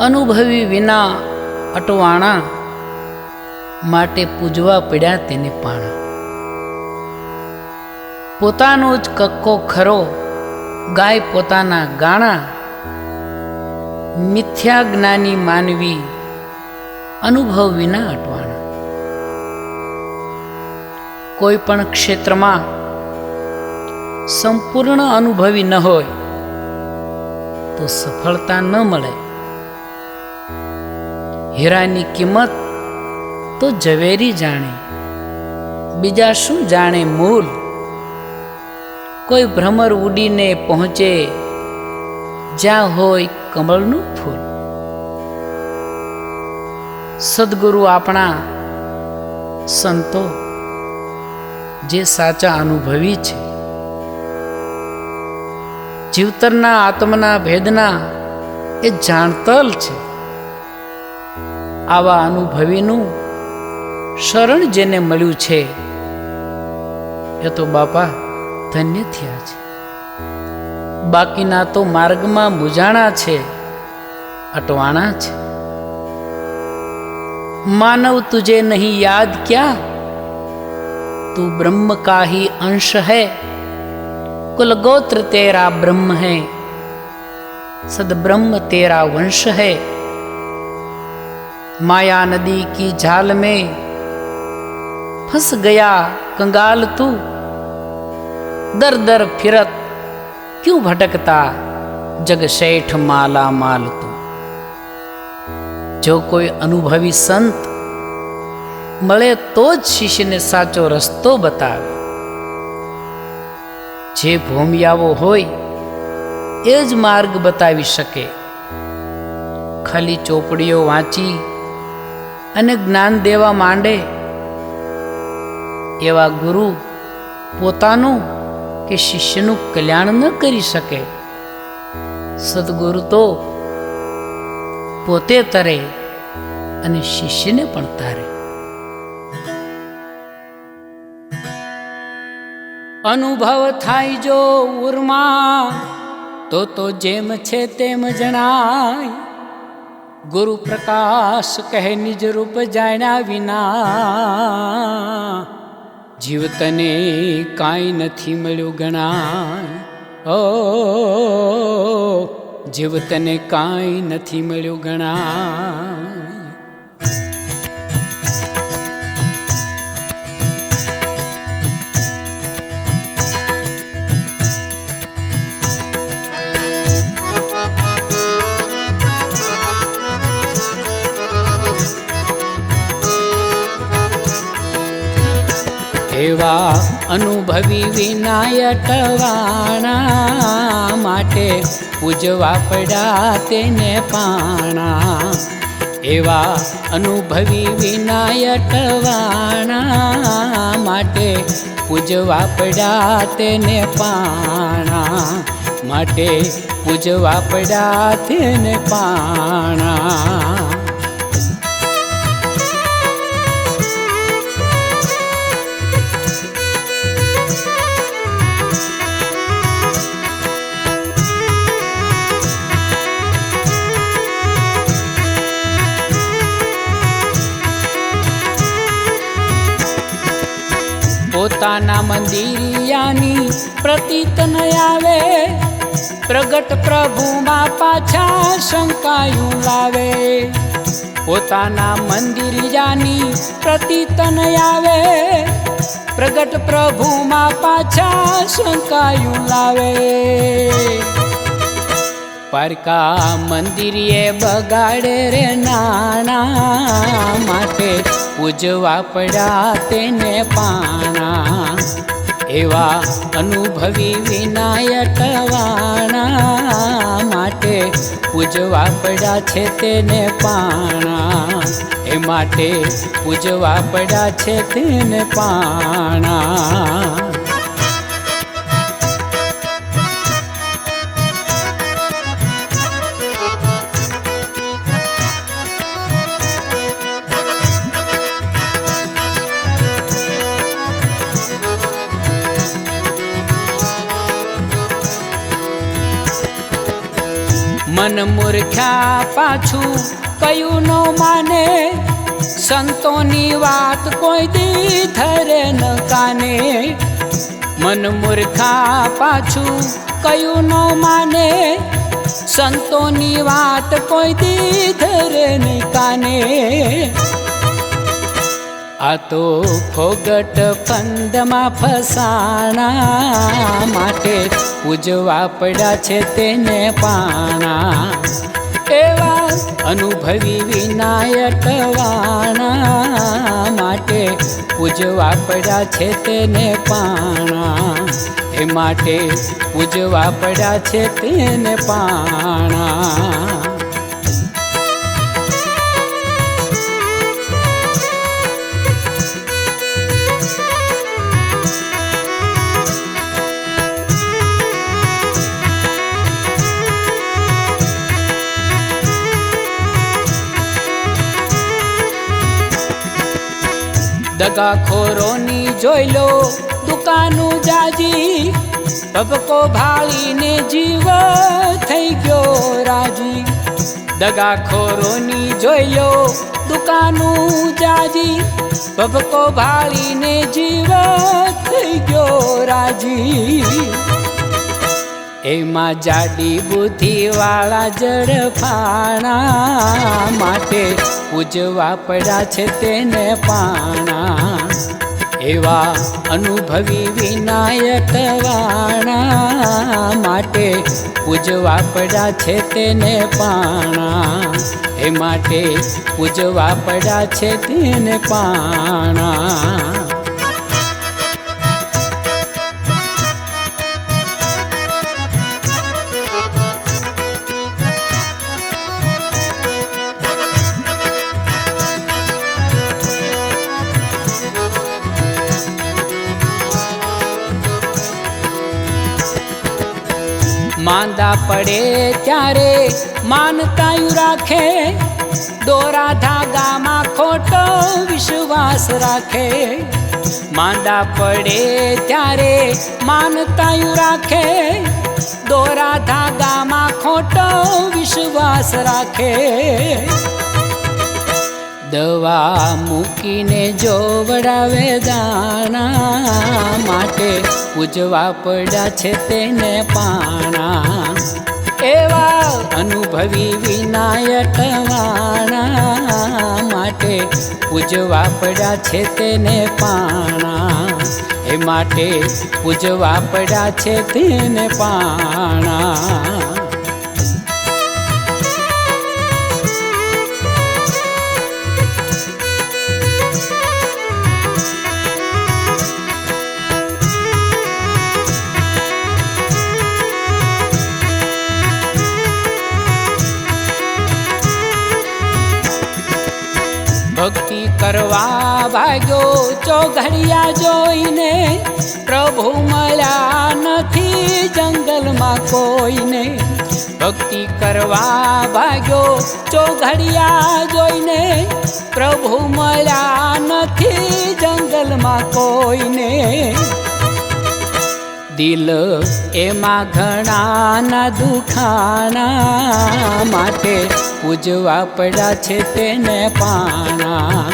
અનુભવી વિના અટવાણા માટે પૂજવા પડ્યા તેને પાણા. પોતાનો જ કક્કો ખરો, ગાય પોતાના ગાણા, મિથ્યા જ્ઞાની માનવી અનુભવ વિના અટવાણા. કોઈ પણ ક્ષેત્રમાં સંપૂર્ણ અનુભવી ન હોય, તો સફળતા ન મળે. હીરાની કિંમત તો ઝવેરી જાણે. બીજા શું જાણે મૂલ કોઈ ભ્રમર ઉડીને પહોંચે જ્યાં હોય કમળનું ફૂલ. સદગુરુ આપણા સંતો જે સાચા અનુભવી છે. જીવતરના આત્મના ભેદના એ જાણતલ છે. આવા અનુભવીનું શરણ જેને મળ્યું છે એ તો બાપા ધન્ય થયા છે બાકીના તો માર્ગમાં મૂંઝાણા છે અટવાણા છે માનવ તુજે નહીં યાદ ક્યાં તું બ્રહ્મ કા ही अंश है कुल गोत्र तेरा ब्रह्म है सद ब्रह्म तेरा वंश है माया नदी की झाल में फंस गया कंगाल तू दर दर फिरत क्यों भटकता जग શેઠ માલા માલ તું જો કોઈ અનુભવી સંત મળે તો જ શિષ્યને સાચો રસ્તો બતાવે જે ભૂમિયાવો હોય એ જ માર્ગ બતાવી શકે ખાલી ચોપડીઓ વાંચી અને જ્ઞાન દેવા માંડે. એવા ગુરુ પોતાનું કે શિષ્યનું કલ્યાણ ન કરી શકે. સદગુરુ તો પોતે તરે અને શિષ્યને પણ તારે. અનુભવ થાય જો ઉર્મા, તો તો જેમ છે તેમ જણાય. ગુરુ પ્રકાશ કહે નિજ રૂપ જાણ્યા વિના. જીવ તને કાંઈ નથી મળ્યું ગણાય. ઓ, જીવ તને કાંઈ નથી મળ્યું ગણાય. અનુભવી વિનાયટવાણા માટે પૂજવા પડ્યા તેને પાણા. એવા અનુભવી વિનાયટવાણા માટે પૂજવા પડ્યા તેને પાણા. માટે પૂજવા પડ્યા તેને પાણા. મંદિરિયાની પ્રતીત ન આવે પ્રગટ પ્રભુમાં પાછા શંકાયું લાવે. પોતાના મંદિરિયાની પ્રતીત ન આવે પ્રગટ પ્રભુમાં પાછા શંકાયું લાવે. પારકા મંદિરે બગાડે રે નાણા માટે. પૂજવા પડ્યા તેને પાણા. એવા અનુભવી વિનાયક વાણા માટે પૂજવા પડ્યા છે તેને પાણા. એ માટે પૂજવા પડ્યા છે તેને પાણા. મન મૂર્ખ્યા પાછું કયું ન માને? સંતોની વાત કોઈ દી ધરે ન કાને? મન મૂર્ખા પાછું કયું ન માને? સંતોની વાત કોઈ દી ધરે ન કાને? આ તો ફોગટ પંદમાં ફસાણા. માટે પૂજવા પડ્યા છે તેને પાણા. એવા અનુભવી વિનાયક વાણા. માટે પૂજવા પડ્યા છે તેને પાણા. એ માટે પૂજવા પડ્યા છે તેને પાણા. દગાખોરોની જોઈ લો, દુકાનું જાજી ભબકો ભાળીને જીવ થઈ ગયો રાજી. દગાખોરોની જોઈ લો, દુકાનું જાજી ભબકો ભાળીને જીવ થઈ ગયો રાજી. એમાં જાડી બુદ્ધિવાળા જડફાણા માટે પૂજવા પડ્યા છે તેને પાણા. એવા અનુભવી વિનાયક વાણા માટે પૂજવા પડ્યા છે તેને પાણા. એ માટે પૂજવા પડ્યા છે તેને પાણા. માંદા પડે ત્યારે માનતાયું રાખે. દોરા ધાગામાં ખોટો વિશ્વાસ રાખે. માંદા પડે ત્યારે માનતાયું રાખે. દોરા ધાગામાં ખોટો વિશ્વાસ રાખે. દવા મૂકીને જો વડાવે દાણા માટે પૂજવા પડ્યા છે તેને પાણા. એવા અનુભવી વિનાયક વાણા માટે પૂજવા પડ્યા છે તેને પાણા. એ માટે પૂજવા પડ્યા છે તેને પાણા. કરવા ભાગ્યો ચોઘડિયા જોઈને, પ્રભુ મળ્યા નથી જંગલમાં કોઈને. ભક્તિ કરવા ભાગ્યો ચોઘડિયા જોઈને, પ્રભુ મળ્યા નથી જંગલમાં કોઈને. દિલ એમાં ઘણાના દુખાણા માટે પૂજવા પડ્યા છે તેને પાણા.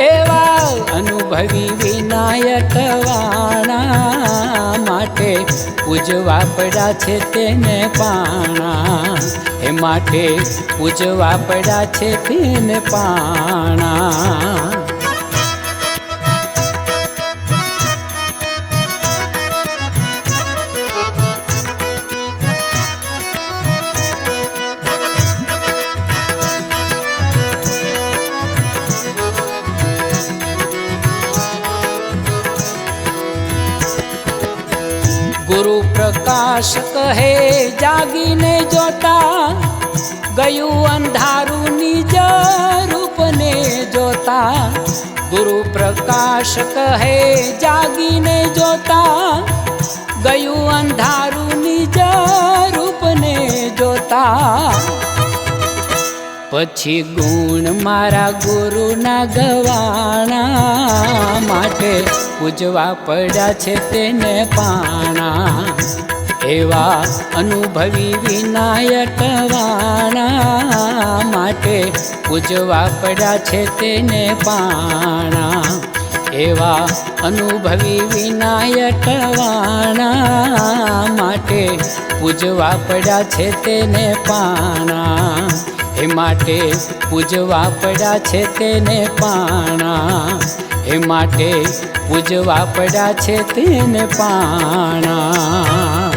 એવા અનુભવી વિનાયક વાણા માટે પૂજવા પડ્યા છે તેને પાણા. એ માટે પૂજવા પડ્યા છે તેને પાણા. પ્રકાશ કહે, જાગીને જોતા, ગયું અંધારું નિજ રૂપને જોતા. ગુરુ પ્રકાશ કહે, જાગીને જોતા, ગયું અંધારું નિજ રૂપને જોતા. પછી ગુણ મારા ગુરુના ગવાણા માટે પૂજવા પડ્યા છે તેને પાણા. એવા અનુભવી વિનાયક વાણા માટે પૂજવા પડ્યા છે તેને પાણા એવા અનુભવી વિનાયક વાણા માટે પૂજવા પડ્યા છે તેને પાણા એ માટે પૂજવા પડ્યા છે તેને પાણા એ માટે પૂજવા પડ્યા છે તેને પાણા